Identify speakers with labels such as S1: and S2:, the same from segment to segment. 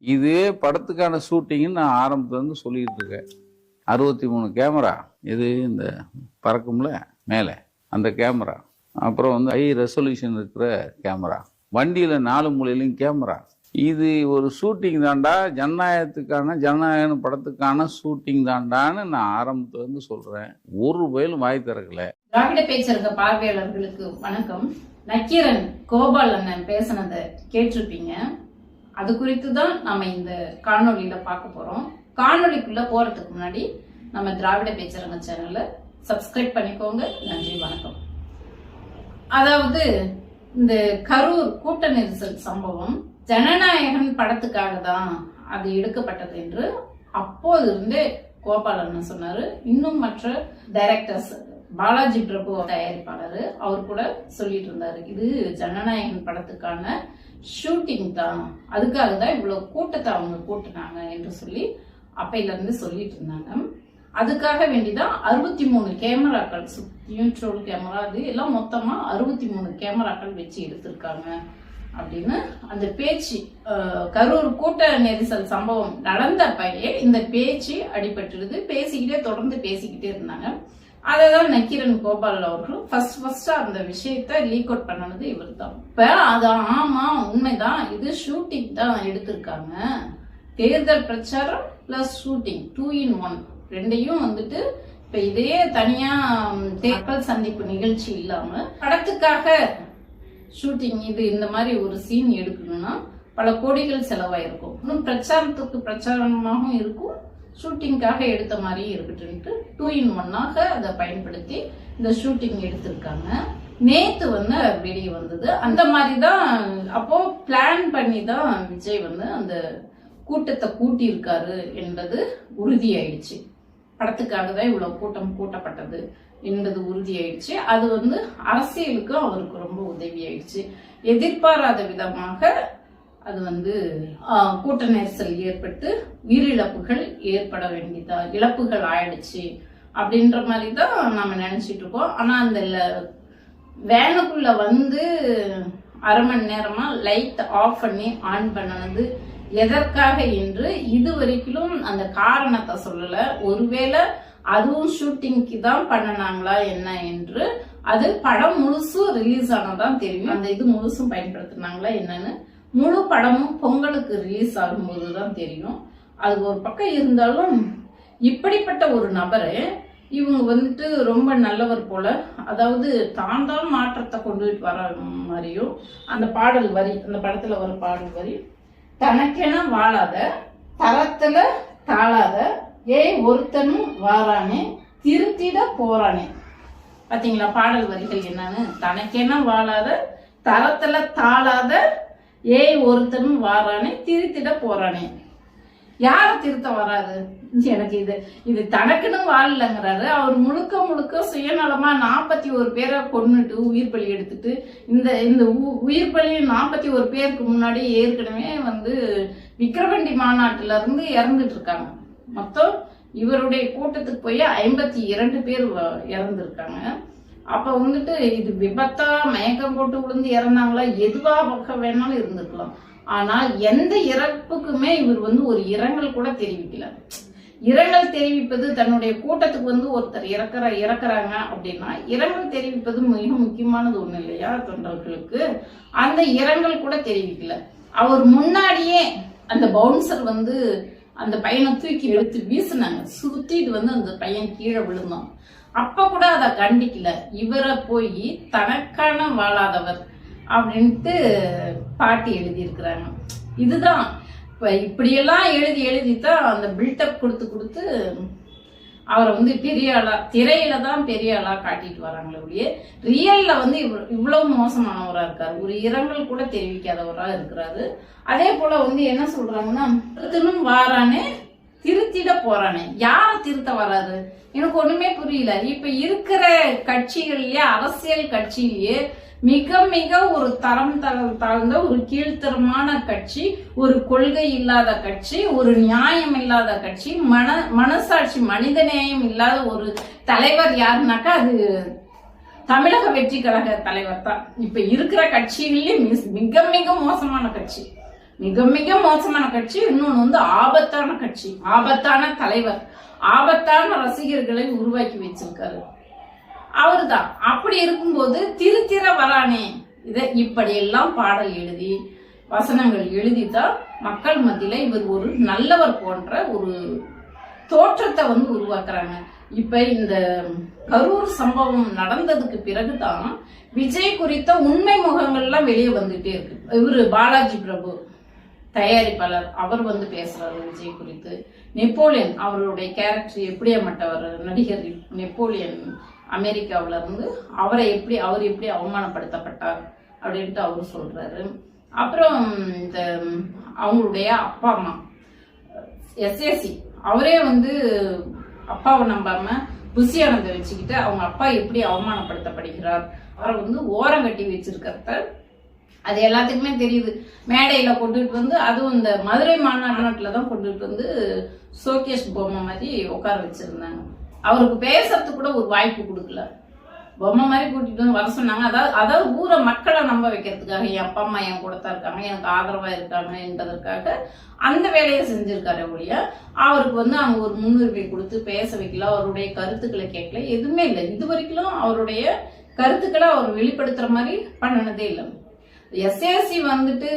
S1: இது படத்துக்கான ஷூட்டிங்னு நான் ஆரம்பத்துலேருந்து சொல்லிக்கிட்டு இருக்கேன். அறுபத்தி மூணு கேமரா இது இந்த பறக்கும்ல மேலே. அந்த கேமரா அப்புறம் வந்து ஹை ரெசல்யூஷன் இருக்கிற கேமரா வண்டியில் நாலு மூலையிலையும் கேமரா இது ஒரு ஷூட்டிங் தாண்டா ஜனநாயகத்துக்கான ஜனநாயகன் படத்துக்கான ஷூட்டிங் தாண்டான்னு நான் ஆரம்பத்துலேருந்து சொல்கிறேன் ஒரு வயலும் வாய் திறக்கல.
S2: திராவிட பேச்சரங்க பார்வையாளர்களுக்கு வணக்கம். நக்கீரன் கோபால் அண்ணன் பேசினதை கேட்டிருப்பீங்க. அது குறித்து தான் நம்ம இந்த காணொலியில பார்க்க போறோம். காணொலிக்குள்ள போறதுக்கு முன்னாடி நம்ம திராவிட பேச்சரங்க சேனலை சப்ஸ்கிரைப் பண்ணிக்கோங்க. நன்றி வணக்கம். அதாவது இந்த கரூர் கூட்ட நெரிசல் சம்பவம் ஜனநாயகன் படத்துக்காக தான் அது எடுக்கப்பட்டது என்று அப்போது இருந்தே கோபாலண்ணன் சொன்னாரு. இன்னும் மற்ற டைரக்டர்ஸ் பாலாஜி பிரபு தயாரிப்பாளர் அவர் கூட சொல்லிட்டு இருந்தாரு. இது ஜனநாயகன் படத்துக்கான ஷூட்டிங் தான். அதுக்காக தான் இவ்வளோ கூட்டத்தை அவங்க கூட்டினாங்க என்று சொல்லி அப்பையிலேருந்து சொல்லிட்டு இருந்தாங்க. அதுக்காக வேண்டிதான் அறுபத்தி மூணு கேமராக்கள் சுத்தியும் ட்ரோல் கேமரா அது எல்லாம் மொத்தமாக அறுபத்தி மூணு கேமராக்கள் வச்சு எடுத்திருக்காங்க அப்படின்னு அந்த பேச்சு கரூர் கூட்ட நெரிசல் சம்பவம் நடந்த பையே இந்த பேச்சு அடிபட்டுருது பேசிக்கிட்டே தொடர்ந்து பேசிக்கிட்டே இருந்தாங்க. அதை தான் நக்கீரன் கோபால் அவர்களும் ஃபர்ஸ்ட் ஃபர்ஸ்டா அந்த விஷயத்த லீக் அவுட் பண்ணனது இவர் தான் இப்ப அது ஆமா உண்மைதான். இது ஷூட்டிங் தான் எடுத்திருக்காங்க. தேர்தல் பிரச்சாரம் plus shooting two in one ரெண்டையும் வந்துட்டு இப்ப இதே தனியா தேர்தல் சந்திப்பு நிகழ்ச்சி இல்லாம படத்துக்காக ஷூட்டிங் இது இந்த மாதிரி ஒரு சீன் எடுக்கணும்னா பல கோடிகள் செலவாயிருக்கும். இன்னும் பிரச்சாரத்துக்கு பிரச்சாரமாகவும் இருக்கும். ஷூட்டிங்காக எடுத்த மாதிரியும் இருக்கட்டுன்ட்டு டூ இன் ஒன்னாக அதை பயன்படுத்தி இந்த ஷூட்டிங் எடுத்திருக்காங்க. நேத்து வந்து வெளியே வந்தது. அந்த மாதிரி தான் அப்போ பிளான் பண்ணி தான் விஜய் வந்து அந்த கூட்டத்தை கூட்டியிருக்காரு என்பது உறுதியாயிடுச்சு. படத்துக்காக தான் இவ்வளவு கூட்டம் கூட்டப்பட்டது என்பது உறுதியாயிடுச்சு. அது வந்து அரசியலுக்கும் அவருக்கு ரொம்ப உதவியாயிடுச்சு. எதிர்பாராத விதமாக அது வந்து கூட்ட நெரிசல் ஏற்பட்டு உயிரிழப்புகள் ஏற்பட வேண்டியதா இழப்புகள் ஆயிடுச்சு அப்படின்ற மாதிரி தான் நம்ம நினைச்சிட்டு இருக்கோம். ஆனா அந்த வேனுக்குள்ள வந்து அரை மணி நேரமா லைட் ஆஃப் பண்ணி ஆன் பண்ணனது எதற்காக என்று இது வரைக்கும் அந்த காரணத்தை சொல்லல. ஒருவேளை அதுவும் ஷூட்டிங்க்கு தான் பண்ணினாங்களா என்ன என்று அது படம் முழுசும் ரிலீஸ் ஆனதான் தெரியும். அந்த இது முழுசும் பயன்படுத்தினாங்களா என்னன்னு முழு படமும் பொங்கலுக்கு ரிலீஸ் ஆகும்போது தான் தெரியும். அது ஒரு பக்கம் இருந்தாலும் இப்படிப்பட்ட ஒரு நபரை இவங்க வந்துட்டு ரொம்ப நல்லவர் போல அதாவது தான் தான் மாற்றத்தை கொண்டுட்டு வர மாதிரியும் அந்த பாடல் வரி அந்த படத்துல வர பாடல் வரி தனக்கென வாழாத தரத்துல தாழாத ஏய் ஒருத்தனும் வாரானே திருத்திட போறானே. பாத்தீங்களா பாடல் வரிகள் என்னன்னு? தனக்கென வாழாத தரத்துல தாழாத ஏய் ஒருத்தனும் வாரானே திருத்திட போறானே. யார திருத்த வராது? எனக்கு இது இது தனக்குன்னு வாழலங்கிறாரு. அவர் முழுக்க முழுக்க சுயநலமா நாற்பத்தி ஒரு பேரை கொன்னுட்டு உயிர் பலி எடுத்துட்டு இந்த இந்த உ- உயிர் பலி நாற்பத்தி ஒரு பேருக்கு முன்னாடி ஏற்கனவே வந்து விக்கிரவண்டி மாநாட்டுல இருந்து இறந்துட்டு இருக்காங்க. மொத்தம் இவருடைய கூட்டத்துக்கு போய் ஐம்பத்தி இரண்டு பேர் வ- அப்ப வந்துட்டு இது விபத்தா மயக்கம் போட்டு விழுந்து இறந்தாங்களா? எதுவா பக்கம் வேணாலும் இருந்திருக்கலாம். ஆனா எந்த இறப்புக்குமே இவர் வந்து ஒரு இரங்கல் கூட தெரிவிக்கல. இரங்கல் தெரிவிப்பது தன்னுடைய கூட்டத்துக்கு வந்து ஒருத்தர் இறக்குற இறக்குறாங்க அப்படின்னா இரங்கல் தெரிவிப்பது மிக முக்கியமானது ஒண்ணு இல்லையா தொண்டர்களுக்கு? அந்த இரங்கல் கூட தெரிவிக்கல. அவர் முன்னாடியே அந்த பவுன்சர் வந்து அந்த பையனை தூக்கி எடுத்து வீசினாங்க. சுத்திட்டு வந்து அந்த பையன் கீழே விழுந்தான். அப்ப கூட அதை கண்டிக்கல. இவரை போய் தனக்கான வாழாதவர் அப்படின்ட்டு பாட்டி எழுதியிருக்கிறாங்க. இதுதான். இப்ப இப்படியெல்லாம் எழுதி எழுதி தான் அந்த பில்டப் கொடுத்து கொடுத்து அவரை வந்து பெரிய ஆளா திரையில தான் பெரிய ஆளா காட்டிட்டு வராங்களே ஒழிய ரியல்ல வந்து இவ்வளோ இவ்வளவு மோசமானவரா இருக்காரு. ஒரு இரங்கல் கூட தெரிவிக்காதவரா இருக்கிறாரு. அதே போல வந்து என்ன சொல்றாங்கன்னா திருத்தனும் வாரானே திருத்திட போறானே. யார திருத்த வராது? எனக்கு ஒண்ணுமே புரியல. இப்ப இருக்கிற கட்சிகள்லயே அரசியல் கட்சியிலேயே மிக மிக ஒரு தரம் தாழ்ந்த ஒரு கீழ்த்தரமான கட்சி ஒரு கொள்கை இல்லாத கட்சி ஒரு நியாயம் இல்லாத கட்சி மன மனசாட்சி மனித நேயம் இல்லாத ஒரு தலைவர் யாருனாக்கா அது தமிழக வெற்றி கழக தலைவர் தான். இப்ப இருக்கிற கட்சியிலேயே மிஸ்- மிக மிக மோசமான கட்சி. மிக மிக மோசமான கட்சி இன்னொன்னு வந்து ஆபத்தான கட்சி ஆபத்தான தலைவர் ஆபத்தான ரசிகர்களை உருவாக்கி வச்சிருக்காரு. அவர்தான். அப்படி இருக்கும்போது திருத்திர வரானே இதை இப்படியெல்லாம் பாடல் எழுதி வசனங்கள் எழுதிதான் மக்கள் மத்தியில இவர் ஒரு நல்லவர் போன்ற ஒரு தோற்றத்தை வந்து உருவாக்குறாங்க. இப்ப இந்த கரூர் சம்பவம் நடந்ததுக்கு பிறகுதான் விஜய் குறித்த உண்மை முகங்கள்லாம் வெளியே வந்துட்டே இருக்கு. இவரு பாலாஜி பிரபு. தயாரிப்பாளர் அவர் வந்து பேசுறாரு விஜய் குறித்து. நெப்போலியன் அவருடைய கேரக்டர் எப்படியாமட்டவர் நடிகர் நெப்போலியன் அமெரிக்காவில இருந்து அவரை எப்படி அவர் எப்படி அவமானப்படுத்தப்பட்டார் அப்படின்ட்டு அவர் சொல்றாரு. அப்புறம் இந்த அவங்களுடைய அப்பா அம்மா எஸ்ஏசி அவரே வந்து அப்பாவை நம்பாம புசியானதை வச்சுக்கிட்டு அவங்க அப்பா எப்படி அவமானப்படுத்தப்படுகிறார்? அவரை வந்து ஓரம் கட்டி வச்சிருக்கிறத அது எல்லாத்துக்குமே தெரியுது. மேடையில் கொண்டுட்டு வந்து அதுவும் இந்த மதுரை மாநாட்டில் தான் கொண்டுட்டு வந்து சோகேஷ் பொம்மை மாதிரி உட்கார வச்சுருந்தாங்க. அவருக்கு பேசுறதுக்கு கூட ஒரு வாய்ப்பு கொடுக்கல. பொம்மை மாதிரி கூட்டிட்டு வந்து வர சொன்னாங்க. அதாவது அதாவது ஊரை மக்களை நம்ப வைக்கிறதுக்காக என் அப்பா அம்மா என் கூட தான் இருக்காங்க எனக்கு ஆதரவா இருக்காங்க என்பதற்காக அந்த வேலையை செஞ்சிருக்காரு ஒழிய அவருக்கு வந்து அவங்க ஒரு முன்னுரிமை கொடுத்து பேச வைக்கல அவருடைய கருத்துக்களை கேட்கல எதுவுமே இல்லை. இது வரைக்கும் அவருடைய கருத்துக்களை அவர் வெளிப்படுத்துற மாதிரி பண்ணினதே இல்லை. எஸ்ஏசி வந்துட்டு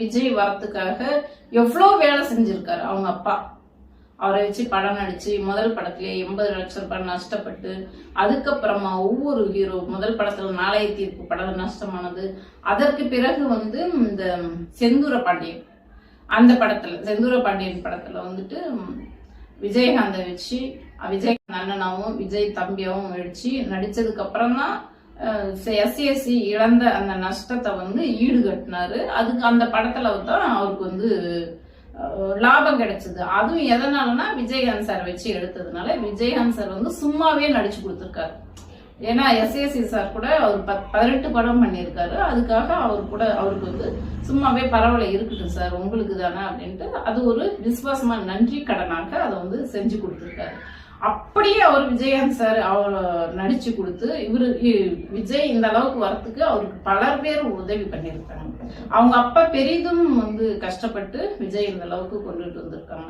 S2: விஜய் வரத்துக்காக எவ்வளோ வேலை செஞ்சிருக்காரு அவங்க அப்பா. அவரை வச்சு படம் நடிச்சு முதல் படத்திலே எண்பது லட்சம் ரூபாய் நஷ்டப்பட்டு அதுக்கப்புறமா ஒவ்வொரு ஹீரோ முதல் படத்துல நாளைய தீர்ப்பு படம் நஷ்டமானது. அதற்கு பிறகு வந்து இந்த செந்தூர பாண்டியன். அந்த படத்துல செந்தூர பாண்டியன் படத்துல வந்துட்டு விஜயகாந்தை வச்சு விஜயகாந்த் அண்ணனாவும் விஜய் தம்பியாவும் வச்சு நடிச்சதுக்கு அப்புறம் தான் எஸ்சிஎஸ்சி இழந்த அந்த நஷ்டத்தை வந்து ஈடுகட்டினாரு. அதுக்கு அந்த படத்துல தான் அவருக்கு வந்து லாபம் கிடைச்சது. அதுவும் எதனாலனா விஜயகாந்த் சார் வச்சு எடுத்ததுனால விஜயகாந்த் சார் வந்து சும்மாவே நடிச்சு கொடுத்துருக்காரு. ஏன்னா எஸ்ஏசி சார் கூட அவர் பத் பதினெட்டு படம் பண்ணியிருக்காரு. அதுக்காக அவர் கூட அவருக்கு வந்து சும்மாவே பரவாயில்ல இருக்கட்டும் சார் உங்களுக்கு தானே அப்படின்ட்டு அது ஒரு விசுவாசமா நன்றி கடனாக அதை வந்து செஞ்சு கொடுத்துருக்காரு. அப்படியே அவர் விஜயகாந்த் சார் அவர் நடிச்சு கொடுத்து இவரு விஜய் இந்த அளவுக்கு வரத்துக்கு அவருக்கு பலர் பேர் உதவி பண்ணியிருக்காங்க. அவங்க அப்பா பெரிதும் வந்து கஷ்டப்பட்டு விஜய் இந்த அளவுக்கு கொண்டுட்டு வந்திருக்காங்க.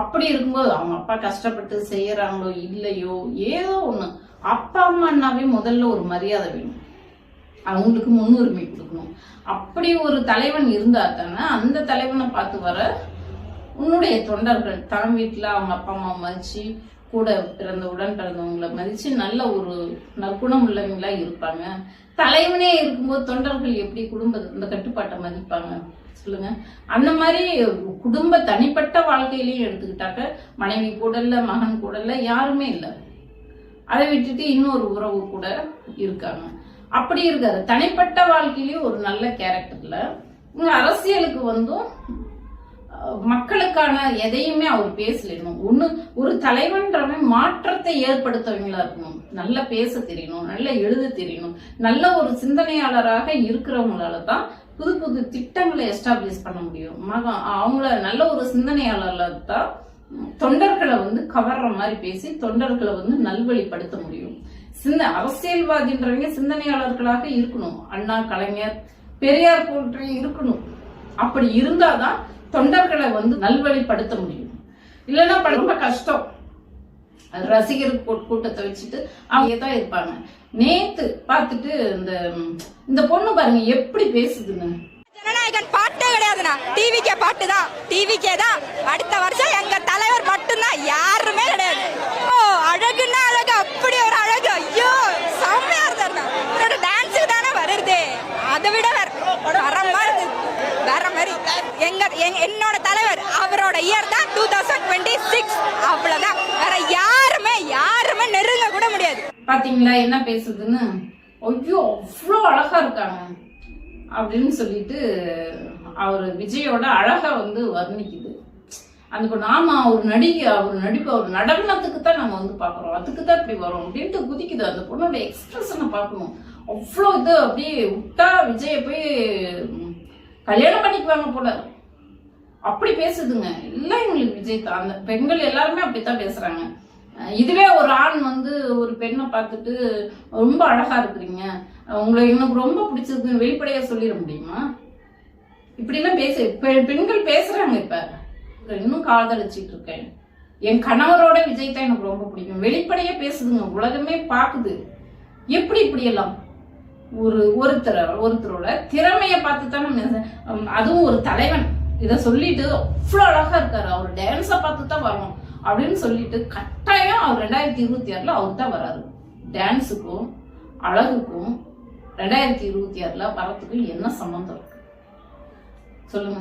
S2: அப்படி இருக்கும்போது அவங்க அப்பா கஷ்டப்பட்டு செய்யறாங்களோ இல்லையோ ஏதோ ஒண்ணு. அப்பா அம்மானாவே முதல்ல ஒரு மரியாதை வேணும். அவங்களுக்கு முன்னுரிமை கொடுக்கணும். அப்படி ஒரு தலைவன் இருந்தா தானே அந்த தலைவனை பார்த்து வர உன்னுடைய தொண்டர்கள் தான் வீட்டுல அவங்க அப்பா அம்மா மதிச்சு கூட பிறந்த உடன் பிறந்தவங்களை மதிச்சு நல்ல ஒரு நற்குணம் உள்ளவங்களா இருப்பாங்க. தலைவனே இருக்கும்போது தொண்டர்கள் எப்படி குடும்ப இந்த கட்டுப்பாட்டை மதிப்பாங்க? சொல்லுங்க. அந்த மாதிரி குடும்ப தனிப்பட்ட வாழ்க்கையிலையும் எடுத்துக்கிட்டாக்க மனைவி கூட இல்லை மகன் கூட இல்லை யாருமே இல்லை. அதை விட்டுட்டு இன்னொரு உறவு கூட இருக்காங்க. அப்படி இருக்காரு. தனிப்பட்ட வாழ்க்கையிலயும் ஒரு நல்ல கேரக்டர்ல இங்க அரசியலுக்கு வந்தும் மக்களுக்கான எதையுமே அவர் பேசல ஒண்ணு ஒரு தலைவன்றவன் மாற்றத்தை ஏற்படுத்தவங்களா இருக்கணும். நல்லா பேச தெரியணும் நல்லா எழுத தெரியணும். நல்ல ஒரு சிந்தனையாளராக இருக்கிறவங்களால தான் புது புது திட்டங்களை எஸ்டாப்ளிஷ் பண்ண முடியும். மக அவங்கள நல்ல ஒரு சிந்தனையாளர்ல தான் தொண்டர்களை வந்து கவர்ற மாதிரி பேசி தொண்டர்களை வந்து நல்வழிப்படுத்த முடியும். சிந்த அரசியல்வாதின்றவங்க சிந்தனையாளர்களாக இருக்கணும். அண்ணா கலைஞர் பெரியார் போன்ற இருக்கணும். அப்படி இருந்தாதான் தொண்டர்களை வந்து நல்வழிப்படுத்த முடியும். இல்லைன்னா ரொம்ப கஷ்டம். அது ரசிகர் கூ- கூட்டத்தை வச்சுட்டு அவங்க தான் இருப்பாங்க. நேத்து பார்த்துட்டு இந்த இந்த பொண்ணு பாருங்க எப்படி பேசுதுன்னு.
S3: ஜனநாயகன் பாட்டே கிடையாதுண்ணா. டிவிக்கே பாட்டு தான். டிவிக்கே தான். அடுத்த வருஷம் எங்க தலைவர் மட்டும்தான் யாருமே கிடையாது. ஓ அழகுன்னா அழகு. அப்படி ஒரு அழகு. ஐயோ செம்மையா இருந்தாருண்ணா டான்ஸுக்கு தானே வருது. அதை விட வர மாதிரி வேற மாதிரி. எங்க என்னோட தலைவர் அவரோட இயர் தான் டூ தௌசண்ட் டுவெண்ட்டி சிக்ஸ் அவ்வளவுதான். வேற யாருமே யாருமே நெருங்க கூட முடியாது.
S2: பாத்தீங்களா என்ன பேசுதுன்னு ஐயோ அவ்வளோ அழகா இருக்காங்க. அப்படின்னு சொல்லிட்டு அவர் விஜயோட அழகை வந்து வர்ணிக்குது. அந்த பொண்ணு ஒரு நடிகை அவர் நடிப்பு அவர் நடனத்துக்கு தான் நம்ம வந்து பார்க்குறோம். அதுக்கு தான் இப்படி வரும் அப்படின்ட்டு குதிக்குது. அந்த பொண்ணோட எக்ஸ்பிரஷனை பார்க்கணும். அவ்வளோ இது அப்படியே விட்டா விஜய போய் கல்யாணம் பண்ணிக்குவாங்க போல. அப்படி பேசுதுங்க. எல்லாம் இவங்களுக்கு விஜய் தான் அந்த பெண்கள் எல்லாருமே அப்படித்தான் பேசுறாங்க. இதுவே ஒரு ஆண் வந்து ஒரு பெண்ணை பார்த்துட்டு ரொம்ப அழகா இருக்கிறீங்க. உங்களை எனக்கு ரொம்ப பிடிச்சிருக்குன்னு வெளிப்படையா சொல்லிட முடியுமா? இப்படிலாம் பேச பெண்கள் பேசுறாங்க இப்ப. இன்னும் காதலிச்சிட்டு இருக்கேன். என் கணவரோட விஜய் தான் எனக்கு ரொம்ப பிடிக்கும். வெளிப்படையா பேசுதுங்க. உலகமே பாக்குது எப்படி இப்படி எல்லாம்? ஒரு ஒருத்தர் ஒருத்தரோட திறமைய பார்த்து தான் நம்ம அதுவும் ஒரு தலைவன். இதை சொல்லிட்டு அவ்வளோ அழகா இருக்காரு. அவர் டான்ஸை பார்த்து தான் வரணும் அப்படின்னு சொல்லிட்டு கட்டாயம் அவர் ரெண்டாயிரத்தி இருபத்தி ஆறுல அவர் தான் வராரு டான்ஸுக்கும் அழகுக்கும் ரெண்டாயிரத்தி இருபத்தி ஆறுல வரத்துக்கும் என்ன சம்பந்தம் இருக்கு? சொல்லுங்க.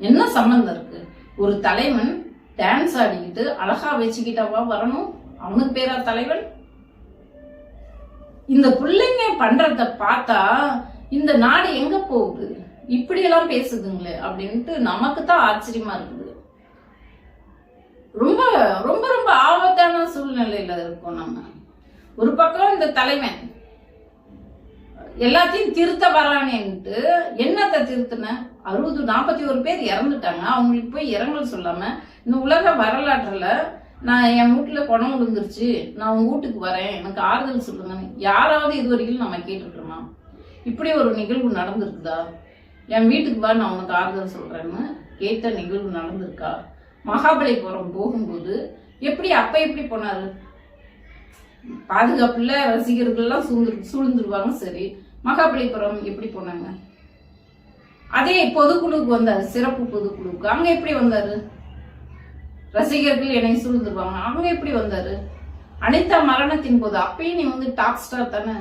S2: என்ன சம்பந்தம் இருக்கு? ஒரு தலைவன் டான்ஸ் ஆடிக்கிட்டு அழகா வச்சுக்கிட்டவா வரணும்? அவனுக்கு பேரா தலைவன்? இந்த பிள்ளைங்க பண்றத பார்த்தா இந்த நாடு எங்க போகுது? இப்படி எல்லாம் பேசுதுங்களே அப்படின்ட்டு நமக்கு தான் ஆச்சரியமா இருக்குது. ரொம்ப ரொம்ப ரொம்ப ஆபத்தான சூழ்நிலையில இருக்கோம் நம்ம. ஒரு பக்கம் இந்த தலைவன் எல்லாத்தையும் திருத்த வரானேன்ட்டு என்னத்தை திருத்தின? அறுபது நாற்பத்தி ஒரு பேர் இறந்துட்டாங்க. அவங்களுக்கு போய் இறங்கல் சொல்லாம இந்த உலக வரலாற்றுல நான் என் வீட்டுல குணம் விழுந்துருச்சு. நான் உங்க வீட்டுக்கு வரேன். எனக்கு ஆறுதல் சொல்லுங்கன்னு யாராவது இது வரைக்கும் நம்ம கேட்டுருக்கோமா இப்படி ஒரு நிகழ்வு நடந்திருக்குதா? என் வீட்டுக்கு வா நான் உனக்கு ஆறுதல் சொல்றேன்னு கேட்ட நிகழ்வு நடந்திருக்கா? மகாபலிபுரம் போகும்போது எப்படி அப்ப எப்படி போனாரு? பாதுகாப்புல ரசிகர்கள்லாம் சூழ்ந்து சூழ்ந்துருவாங்க சரி மகாபலிபுரம் எப்படி போனாங்க? அதே பொதுக்குழுவுக்கு வந்தாரு. சிறப்பு பொதுக்குழுவுக்கு. அங்க எப்படி வந்தாரு? ரசிகர்கள் என்னை சூழ்ந்துருவாங்க. அவங்க எப்படி வந்தாரு? அனிதா மரணத்தின் போது அப்பயும் நீ வந்து டாப் ஸ்டார் தானே?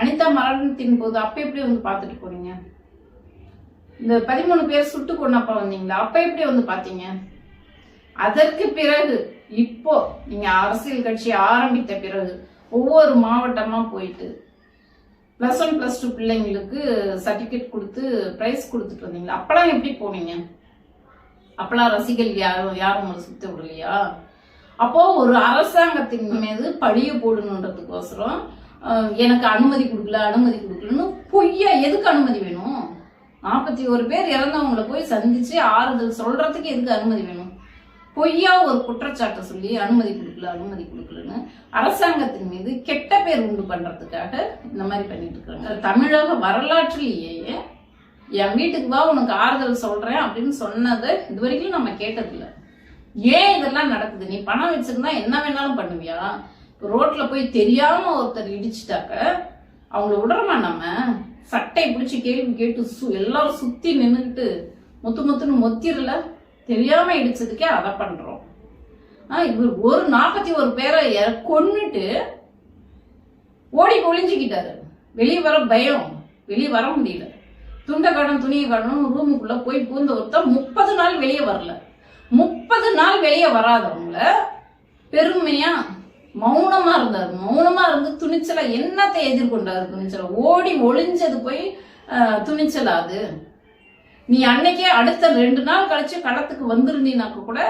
S2: அனிதா மரணத்தின் போது அப்ப எப்படி வந்து பார்த்துட்டு போனீங்க? இந்த பதிமூணு பேர் சுட்டு கொண்டப்பா வந்தீங்களா? அப்ப எப்படி வந்து பாத்தீங்க அதற்கு பிறகு இப்போ நீங்க அரசியல் கட்சி ஆரம்பித்த பிறகு ஒவ்வொரு மாவட்டமா போயிட்டு பிளஸ் ஒன் பிளஸ் டூ பிள்ளைங்களுக்கு சர்டிஃபிகேட் கொடுத்து ப்ரைஸ் கொடுத்துட்டு வந்தீங்களா? அப்பெல்லாம் எப்படி போனீங்க? அப்பெல்லாம் ரசிகர்கள் யாரும் யாரும் உங்களை சுத்த விடலையா? அப்போ ஒரு அரசாங்கத்தின் மீது பழிய போடணுன்றதுக்கோசரம் எனக்கு அனுமதி கொடுக்கல அனுமதி கொடுக்கலன்னு பொய்யா எதுக்கு அனுமதி வேணும்? நாற்பத்தி ஒரு பேர் இறந்தவங்களை போய் சந்திச்சு ஆறுதல் சொல்றதுக்கு எதுக்கு அனுமதி வேணும்? பொய்யா ஒரு குற்றச்சாட்டை சொல்லி அனுமதி கொடுக்கல அனுமதி கொடுக்கலன்னு அரசாங்கத்தின் மீது கெட்ட பேர் உண்டு பண்றதுக்காக இந்த மாதிரி பண்ணிட்டு இருக்காங்க. தமிழக வரலாற்றிலேயே என் வீட்டுக்கு வா உனக்கு ஆறுதல் சொல்றேன் அப்படின்னு சொன்னதை இது வரைக்கும் நம்ம கேட்டதில்ல. ஏன் இதெல்லாம் நடக்குது? நீ பணம் வச்சிருந்தா என்ன வேணாலும் பண்ணுவியா? ரோட்ல போய் தெரியாம ஒருத்தர் இடிச்சிட்டாக்க அவங்கள விடுறமா நம்ம? சட்டை பிடிச்சி கேள்வி கேட்டு சு- எல்லாரும் சுத்தி நின்றுக்கிட்டு முத்து முத்துன்னு மொத்திரல தெரியாம இடிச்சதுக்கே அதை பண்றோம். ஆ, இவர் ஒரு நாற்பத்தி ஒரு பேரை கொன்னுட்டு ஓடி ஒளிஞ்சுக்கிட்டாரு வெளியே வர பயம் வெளியே வர முடியல. துண்டை காணும் துணியை காணும் ரூமுக்குள்ள போய் பூந்த ஒருத்தர் முப்பது நாள் வெளியே வரல. முப்பது நாள் வெளியே வராதவங்கள பெருமையா மௌனமா இருந்தார். மௌனமா இருந்து துணிச்சலா என்னத்தை எதிர்கொண்டாரு துணிச்சலா? ஓடி ஒளிஞ்சது போய் அஹ், துணிச்சலா அது. நீ அன்னைக்கே அடுத்த ரெண்டு நாள் கழிச்சு களத்துக்கு வந்திருந்தீனாக்க கூட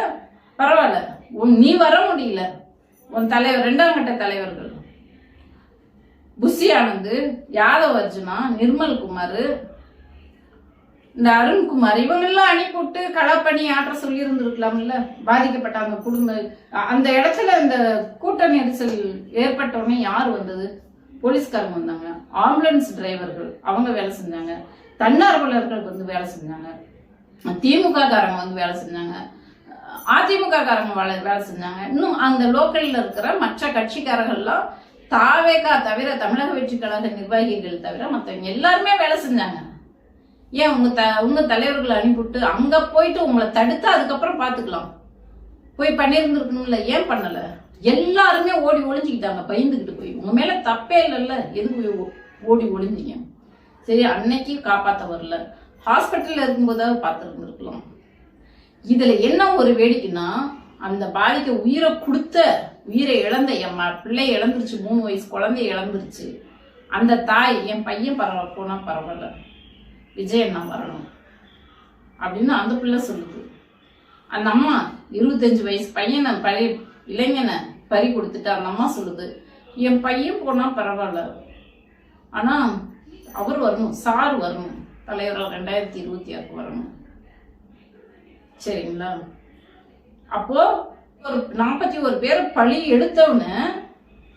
S2: பரவாயில்ல. உன் நீ வர முடியல. உன் தலைவர் ரெண்டாம் கட்ட தலைவர்கள். புஷி ஆனந்த் யாதவ் அர்ஜுனா நிர்மல் குமார் இந்த அருண்குமார் இவங்கெல்லாம் அனுப்பிவிட்டு களப்பணி ஆற்ற சொல்லி இருந்திருக்கலாம்ல பாதிக்கப்பட்ட அந்த குடும்ப அந்த இடத்துல இந்த கூட்ட நெரிசல் ஏற்பட்டோடனே யார் வந்தது? போலீஸ்காரங்க வந்தாங்க. ஆம்புலன்ஸ் டிரைவர்கள் அவங்க வேலை செஞ்சாங்க. தன்னார்வலர்கள் வந்து வேலை செஞ்சாங்க. திமுக காரங்க வந்து வேலை செஞ்சாங்க. அதிமுக காரங்க வேலை வேலை செஞ்சாங்க. இன்னும் அந்த லோக்கல்ல இருக்கிற மற்ற கட்சிக்காரர்கள்லாம் தாவேகா தவிர தமிழக வெற்றி கழக நிர்வாகிகள் தவிர மற்றவங்க எல்லாருமே வேலை செஞ்சாங்க. ஏன் உங்க த உங்க தலைவர்களை அனுப்பிவிட்டு அங்க போயிட்டு உங்களை தடுத்து அதுக்கப்புறம் பாத்துக்கலாம். போய் பண்ணியிருந்துருக்கணும்ல ஏன் பண்ணல? எல்லாருமே ஓடி ஒளிஞ்சுக்கிட்டாங்க பயந்துக்கிட்டு போய். உங்க மேல தப்பே இல்லைல்ல. எதுக்கு போய் ஓடி ஒளிஞ்சிங்க? சரி அன்னைக்கு காப்பாத்த வரல ஹாஸ்பிட்டல்ல இருக்கும்போதாவது பார்த்துருந்துருக்கலாம். இதுல என்ன ஒரு வேடிக்கைன்னா அந்த பாதிக்க உயிரை கொடுத்த உயிரை இழந்த என் ம- பிள்ளை இழந்துருச்சு மூணு வயசு குழந்தை இழந்துருச்சு. அந்த தாய் என் பையன் பரவாயில்ல போனா பரவாயில்ல. விஜய் அண்ணா வரணும். அப்படின்னு அந்த பிள்ளை சொல்லுது. அந்த அம்மா இருபத்தஞ்சு வயசு பையனை பழைய இளைஞனை பறி கொடுத்துட்டு அந்த அம்மா சொல்லுது என் பையன் போனால் பரவாயில்ல. ஆனால் அவர் வரணும் சார் வரணும். தலைவர் ரெண்டாயிரத்தி இருபத்தி ஆறு வரணும். சரிங்களா? அப்போ ஒரு நாற்பத்தி ஒரு பேர் பழி எடுத்தவனு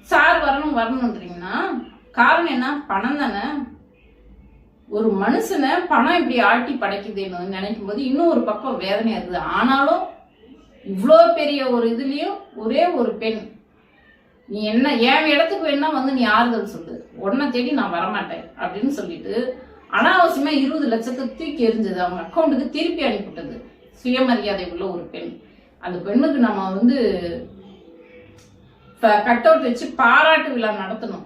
S2: சார் வரணும் வரணுன்றீங்கன்னா காரணம் என்ன? பணம் தானே. ஒரு மனுஷனை பணம் இப்படி ஆட்டி படைக்குதுன்னு நினைக்கும் போது இன்னும் ஒரு பக்கம் வேதனையாக இருக்குது. ஆனாலும் இவ்வளோ பெரிய ஒரு இதுலேயும் ஒரே ஒரு பெண். நீ என்ன என் இடத்துக்கு வேணா வந்து நீ ஆறுதல் சொல்லு. உடனே தேடி நான் வரமாட்டேன் அப்படின்னு சொல்லிட்டு அனாவசியமா இருபது லட்சத்தை தூக்கி எரிஞ்சது அவங்க அக்கௌண்ட்டுக்கு திருப்பி அனுப்பிவிட்டது. சுயமரியாதை உள்ள ஒரு பெண். அந்த பெண்ணுக்கு நம்ம வந்து கட் அவுட் வச்சு பாராட்டு விழா நடத்தணும்.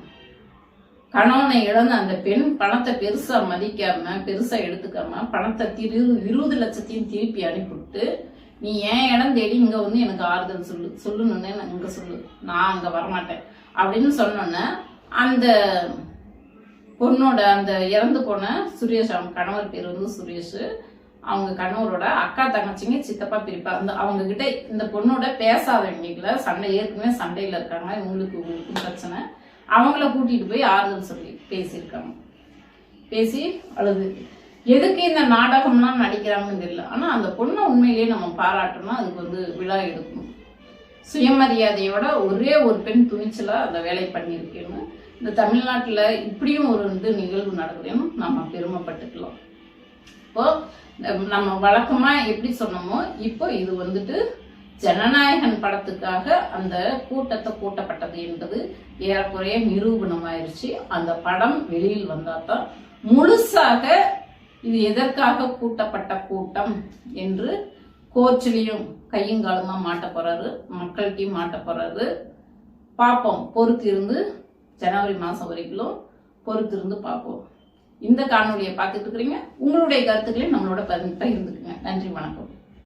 S2: கணவனை இழந்த அந்த பெண் பணத்தை பெருசா மதிக்காம பெருசா எடுத்துக்காம பணத்தை திரு இருபது லட்சத்தையும் திருப்பி அனுப்பிவிட்டு நீ ஏன் இடம் தேடி இங்க வந்து எனக்கு ஆறுதல் சொல்லு சொல்லணுன்னு நான் இங்க சொல்லு. நான் அங்க வரமாட்டேன். அப்படின்னு சொன்னோன்னே அந்த பொண்ணோட அந்த இறந்து போன சுரேஷ் அவங்க கணவர் பேர் வந்து சுரேஷ் அவங்க கணவரோட அக்கா தங்கச்சிங்க சித்தப்பா பிரிப்பா அந்த அவங்க கிட்ட இந்த பொண்ணோட பேசாதவங்களை சண்டை ஏற்கனவே சண்டையில இருக்காங்க. இவங்களுக்கு இவங்களுக்கும் பிரச்சனை. அவங்கள கூட்டிட்டு போய் ஆறுதல் சொல்லி பேசியிருக்காங்க. பேசி அழுது. எதுக்கு இந்த நாடகம்லாம் நடிக்கிறாங்கன்னு தெரியல. ஆனா அந்த பொண்ணை உண்மையிலேயே நம்ம பாராட்டோம்னா அதுக்கு வந்து விழா எடுக்கணும். சுயமரியாதையோட ஒரே ஒரு பெண் துணிச்சலா அந்த வேலை பண்ணியிருக்கேன்னு இந்த தமிழ்நாட்டில் இப்படியும் ஒரு வந்து நிகழ்வு நடக்குதுன்னு நம்ம பெருமைப்பட்டுக்கலாம். இப்போ நம்ம- வழக்கமாக எப்படி சொன்னோமோ இப்போ இது வந்துட்டு ஜனநாயகன் படத்துக்காக அந்த கூட்டத்தை கூட்டப்பட்டது என்பது ஏறக்குறைய நிரூபணமாயிருச்சு. அந்த படம் வெளியில் வந்தாதான் முழுசாக இது எதற்காக கூட்டப்பட்ட கூட்டம் என்று கோச்சிலையும் கையுங்காலுமா மாட்ட போறாரு மக்கள்கிட்டயும் மாட்ட போறாரு. பார்ப்போம். பொறுத்து இருந்து ஜனவரி மாதம் வரைக்கும் பொறுத்து இருந்து பார்ப்போம். இந்த காணொலியை பார்த்துட்டு இருக்கிறீங்க. உங்களுடைய கருத்துக்களையும் நம்மளோட பகிர்ந்து- பகிர்ந்துக்குங்க. நன்றி வணக்கம்.